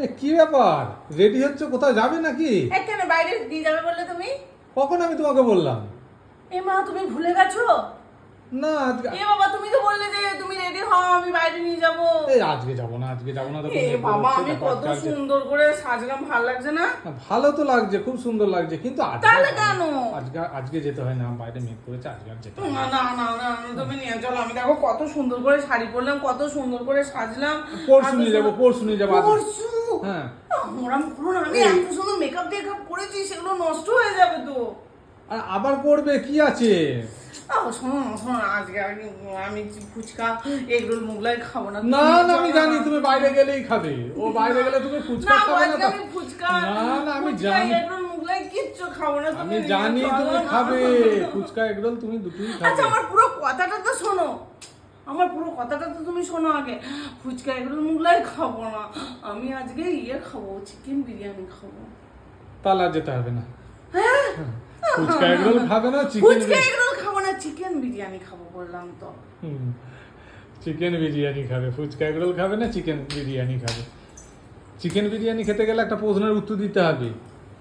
এ, কি ব্যাপার? রেডি হচ্ছে? কোথাও যাবে নাকি? এই কেন বাইরে দিয়ে যাবে বললে তুমি? কখন আমি তোমাকে বললাম? এ মা তুমি ভুলে গেছো? না আজকে এ বাবা তুমি তো বললে যে তুমি রেডি হও আমি বাইরে নিয়ে যাব। এই আজকে যাব না আজকে যাব না দেখো এ বাবা আমি কত সুন্দর করে সাজলাম ভালো লাগছে না? ভালো তো লাগছে খুব সুন্দর লাগছে কিন্তু আজকে তাহলে কেন? আজকে আজকে যেতে হয় না বাইরে মেঘ করেছে আজকে আর যেতে না। না না না, তুমি নিয়ে চলো আমি দেখো কত সুন্দর করে শাড়ি পরলাম কত সুন্দর করে সাজলাম। পরশু নিয়ে যাব পরশু নিয়ে যাব পরশু? হ্যাঁ। ওরম করো না আমি এত সুন্দর মেকআপ টেকআপ করেছি সেগুলো নষ্ট হয়ে যাবে তো। আর আবার করবে কি আছে? আহ, শোনো না শোনো আজকে আমি আমি ফুচকা এগরোল মোগলাই খাব না না না আমি জানি তুমি বাইরে গেলেই খাবে। ও বাইরে গেলে তুমি ফুচকা খাবে না আমি ফুচকা না না আমি জানি। এগরোল মোগলাই কিচ্ছু খাব না তুমি আমি জানি তুমি খাবে। ফুচকা এগরোল তুমি দুটোই আচ্ছা আমার পুরো কথাটা তো শোনো। আমার পুরো কথাটা তো তুমি শোনো আগে। ফুচকা এগরোল মোগলাই খাব না। আমি আজকে ইয়ে খাব চিকেন বিরিয়ানি খাব। আর যেতে হবে না। হ্যাঁ? ফুচকা এগরোল খাবে না চিকেন ফুচকা খাব না চিকেন বিরিয়ানি খাব বললাম তো। চিকেন বিরিয়ানি খাবে ফুচকা এগরোল খাবে না চিকেন বিরিয়ানি খাবে। চিকেন বিরিয়ানি খেতে গেলে একটা প্রশ্নের উত্তর দিতে হবে।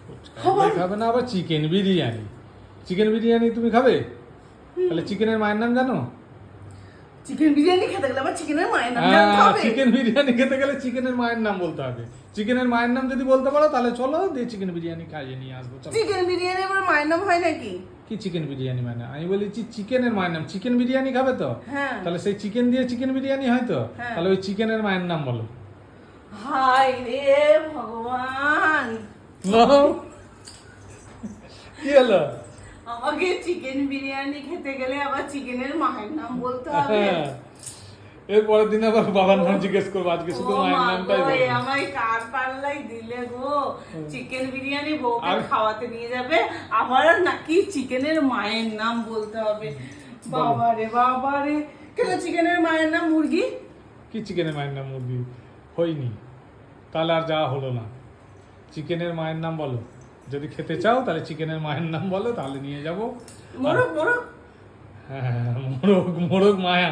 ফুচকা খাবে না আবার চিকেন বিরিয়ানি। চিকেন বিরিয়ানি তুমি খাবে? তাহলে চিকেনের মায়ের নাম জানো? চিকেন বিরিয়ানি খেতে গেলে আবার চিকেনের মায়ের নাম হ্যাঁ হবে। চিকেন বিরিয়ানি খেতে গেলে চিকেনের মায়ের নাম বলতে হবে। চিকেনের মায়ের নাম যদি বলতে পারো তাহলে চলো দিয়ে চিকেন বিরিয়ানি খাইয়ে নিয়ে আসব চলো। চিকেন বিরিয়ানি আবার মায়ের নাম হয় নাকি? কি চিকেন বিরিয়ানি মানে? আমি বলেছি চিকেনের মায়ের নাম। চিকেন বিরিয়ানি খাবে তো? হ্যাঁ। তাহলে সেই চিকেন দিয়ে চিকেন বিরিয়ানি হয় তো? হ্যাঁ। তাহলে ওই চিকেনের মায়ের নাম বলো। হাই রে ভগবান। কি হলো? আমাকে চিকেন বিরিয়ানি খেতে গেলে আবার চিকেনের মায়ের নাম বলতে হবে। হ্যাঁ। এর পরের দিন আবার বাবার নাম জিজ্ঞেস করব আজকে শুধু মায়ের নামটাই বলব। আমায় কার পাল্লাই দিলে গো? চিকেন বিরিয়ানি বউকে আর- খাওয়াতে নিয়ে যাবে আবার নাকি চিকেনের মায়ের নাম বলতে হবে। বাবারে বাবারে। কেন চিকেনের মায়ের নাম মুরগি? কি চিকেনের মায়ের নাম মুরগি? হয়নি। তাহলে আর যাওয়া হলো না। চিকেনের মায়ের নাম বলো। যদি খেতে চাও তাহলে চিকেনের মায়ের নাম বলো তাহলে নিয়ে যাব। মোরগ মোরগ। হ্যাঁ মোরগ মোরগ মায়া।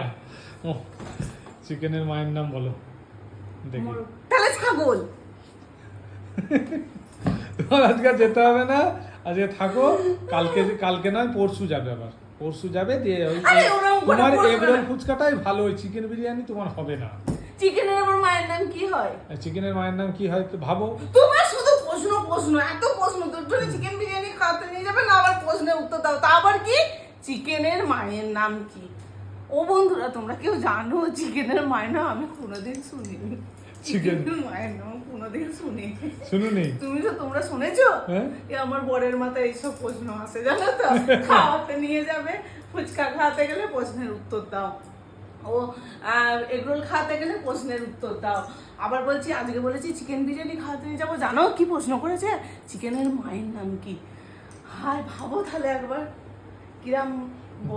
চিকেনের মায়ের নাম বলো। দেখি। তাহলে ছাগল। তোমার আজকে যেতে হবে না। আজকে থাকো। কালকে কালকে নয় পরশু যাবে আবার। পরশু যাবে দিয়ে ওই তোমার এগরোল ফুচকাটাই ভালো ওই চিকেন বিরিয়ানি তোমার হবে না। চিকেনের আবার মায়ের নাম কি হয়? চিকেনের মায়ের নাম কি হয় তো ভাবো। তোমার প্রশ্ন প্রশ্ন এত প্রশ্ন দুটো চিকেন বিরিয়ানি খাওয়াতে নিয়ে যাবে না আবার প্রশ্নের উত্তর দাও। তা আবার কি? চিকেনের মায়ের নাম কি? ও বন্ধুরা তোমরা কেউ জানো চিকেনের মায়ের নাম? আমি কোনোদিন শুনিনি। চিকেনের মায়ের নাম কোনোদিন শুনুনি? তুমি তো তোমরা শুনেছো? হ্যাঁ? এ আমার বরের মাথায় এইসব প্রশ্ন আসে জানো তো? খাওয়াতে নিয়ে যাবে ফুচকা খাওয়াতে গেলে প্রশ্নের উত্তর দাও। ও এগরোল খাওয়াতে গেলে প্রশ্নের উত্তর দাও। আবার বলছি আজকে বলেছি চিকেন বিরিয়ানি খাওয়াতে নিয়ে যাব। জানো কি প্রশ্ন করেছে? চিকেনের মায়ের নাম কি? হায় ভাবো তাহলে একবার। কিরাম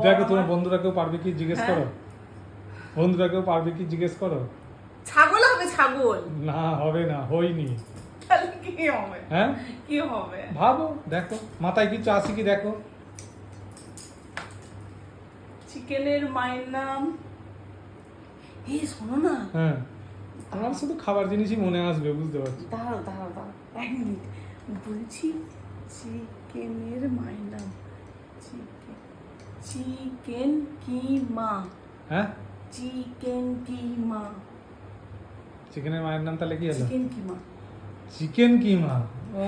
দেখো তোমার। বন্ধুরা কেউ পারবে কি জিজ্ঞেস হ্যাঁ। করো? বন্ধুরা কেউ পারবে কি জিজ্ঞেস করো? ছাগল হবে ছাগল। না হবে না হয়নি। তাহলে কি হবে? হ্যাঁ? কি হবে? ভাবো দেখো। মাথায় কিছু আসি কি দেখো? চিকেনের মায়ের নাম এই শোনো না। হ্যাঁ। তোমার শুধু খাবার জিনিসই মনে আসবে বুঝতে পারছি। দাঁড়াও দাঁড়াও দাঁড়াও। এক মিনিট। বলছি চিকেনের মায়ের নাম চিকেন চিকেন কিমা হ্যাঁ? চিকেন কিমা চিকেনের মায়ের নাম তাহলে কি হলো? চিকেন কিমা চিকেন কিমা ও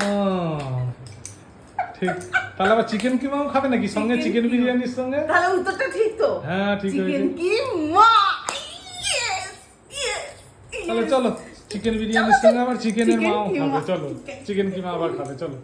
ঠিক। তাহলে আবার চিকেন কিমাও খাবে নাকি? সঙ্গে চিকেন বিরিয়ানির সঙ্গে? তাহলে উত্তরটা ঠিক তো? হ্যাঁ, ঠিক চিকেন। কিমা তাহলে চলো চিকেন বিরিয়ানির সঙ্গে আবার চিকেনের মাও খাবে চলো। চিকেন কিমা আবার খাবে চলো।